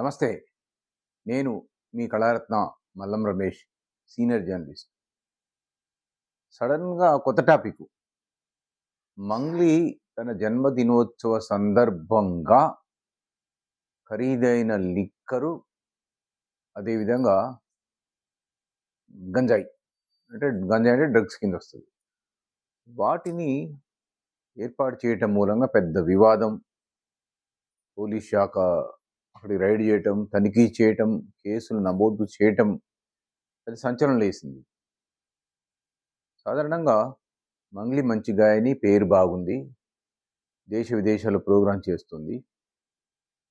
నమస్తే. నేను మీ కళారత్న మల్లం రమేష్ సీనియర్ జర్నలిస్ట్. సడన్గా కొత్త టాపిక్. మంగ్లీ తన జన్మదినోత్సవ సందర్భంగా ఖరీదైన లిక్కరు అదేవిధంగా గంజాయి అంటే గంజాయి అంటే డ్రగ్స్ కింద వస్తుంది. వాటిని ఏర్పాటు చేయటం మూలంగా పెద్ద వివాదం. పోలీస్ శాఖ అక్కడికి రైడ్ చేయటం తనిఖీ చేయటం కేసులు నమోదు చేయటం అది సంచలనం లేసింది. సాధారణంగా మంగ్లీ మంచి గాయని పేరు బాగుంది దేశ విదేశాల్లో ప్రోగ్రాం చేస్తుంది.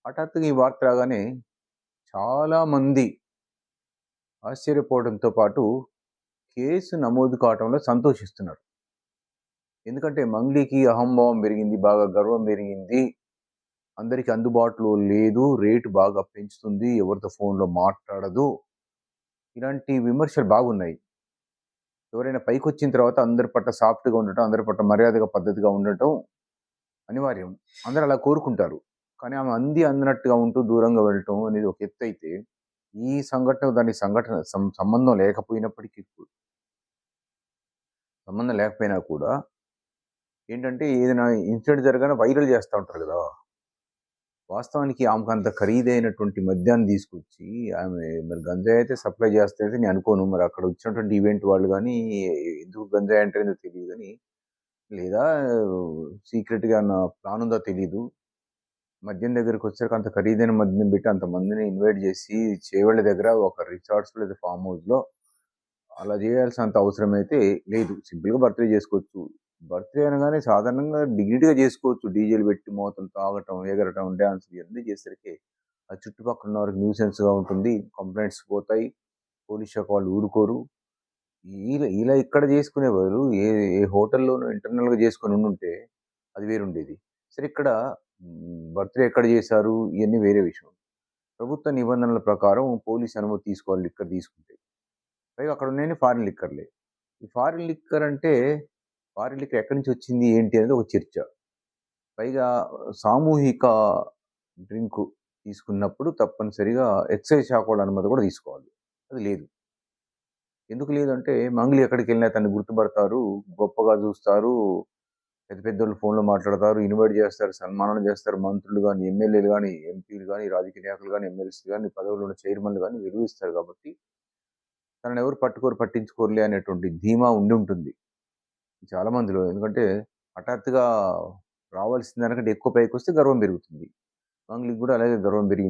హఠాత్తుగా ఈ వార్త రాగానే చాలామంది ఆశ్చర్యపోవడంతో పాటు కేసు నమోదు కావడంలో సంతోషిస్తున్నారు. ఎందుకంటే మంగ్లీకి అహంభావం పెరిగింది బాగా గర్వం పెరిగింది. అందరికీ అందుబాటులో లేదు రేటు బాగా పెంచుతుంది ఎవరితో ఫోన్లో మాట్లాడదు. ఇలాంటి విమర్శలు బాగున్నాయి. ఎవరైనా పైకి వచ్చిన తర్వాత అందరి పట్ల సాఫ్ట్గా ఉండటం అందరి పట్ల మర్యాదగా పద్ధతిగా ఉండటం అనివార్యం. అందరూ అలా కోరుకుంటారు. కానీ ఆమె అంది అందినట్టుగా ఉంటూ దూరంగా వెళ్ళటం అనేది ఒక ఎత్తు అయితే ఈ సంఘటన దాని సంఘటన సంబంధం లేకపోయినప్పటికీ సంబంధం లేకపోయినా కూడా ఏంటంటే ఏదైనా ఇన్సిడెంట్ జరగానే వైరల్ చేస్తూ ఉంటారు కదా! వాస్తవానికి ఆమెకు అంత ఖరీదైనటువంటి మద్యాన్ని తీసుకొచ్చి ఆమె మరి గంజాయి అయితే సప్లై చేస్తే అయితే నేను అనుకోను. మరి అక్కడ వచ్చినటువంటి ఈవెంట్ వాళ్ళు కానీ ఎందుకు గంజాయి అంటే ఏందో తెలియదు కానీ లేదా సీక్రెట్గా నా ప్లాన్ ఉందో తెలియదు మద్యం దగ్గరికి వచ్చాక అంత ఖరీదైన మద్యం పెట్టి అంతమందిని ఇన్వైట్ చేసి చేవళ్ళ దగ్గర ఒక రిసార్ట్స్ లేదా ఫామ్ హౌస్లో అలా చేయాల్సినంత అవసరం అయితే లేదు. సింపుల్గా బర్త్డే చేసుకోవచ్చు. బర్త్డే అనగానే సాధారణంగా డిగ్నిటీగా చేసుకోవచ్చు. డీజేలు పెట్టి మోతం తాగటం ఎగరటం డ్యాన్స్ ఇవన్నీ చేసరికి ఆ చుట్టుపక్కల ఉన్న వారికి న్యూసెన్స్గా ఉంటుంది. కంప్లైంట్స్ పోతాయి. పోలీస్ శాఖ వాళ్ళు ఊరుకోరు. ఇలా ఇలా ఇక్కడ చేసుకునే బదులు ఏ ఏ హోటల్లోనూ ఇంటర్నల్గా చేసుకొని ఉండుంటే అది వేరుండేది. సరే ఇక్కడ బర్త్డే ఎక్కడ చేశారు? ఇవన్నీ వేరే విషయం. ప్రభుత్వ నిబంధనల ప్రకారం పోలీస్ అనుమతి తీసుకోవాలి లిక్కర్ తీసుకుంటే. పైగా అక్కడ ఉన్నాయని ఫారిన్ లిక్కర్లే. ఈ ఫారిన్ లిక్కర్ అంటే ఫారిన్ లిక్కర్ ఎక్కడి నుంచి వచ్చింది ఏంటి అనేది ఒక చర్చ. పైగా సామూహిక డ్రింక్ తీసుకున్నప్పుడు తప్పనిసరిగా ఎక్సైజ్ శాఖ వాళ్ళ అనుమతి కూడా తీసుకోవాలి. అది లేదు. ఎందుకు లేదంటే మంగ్లీ ఎక్కడికి వెళ్ళినా తను గుర్తుపడతారు గొప్పగా చూస్తారు పెద్ద పెద్ద వాళ్ళు ఫోన్లో మాట్లాడతారు ఇన్వైట్ చేస్తారు సన్మానం చేస్తారు మంత్రులు కానీ ఎమ్మెల్యేలు కానీ ఎంపీలు కానీ రాజకీయ నాయకులు కానీ ఎమ్మెల్సీ కానీ పదవులు ఉన్న చైర్మన్లు కానీ విలువిస్తారు కాబట్టి తనని ఎవరు పట్టుకోరు పట్టించుకోరులే అనేటువంటి ధీమా ఉండి ఉంటుంది. చాలా మందిలో. ఎందుకంటే హఠాత్తుగా రావాల్సిన దానికంటే ఎక్కువ పైకి వస్తే గర్వం పెరుగుతుంది. మంగ్లీకి కూడా అలాగే గర్వం పెరిగింది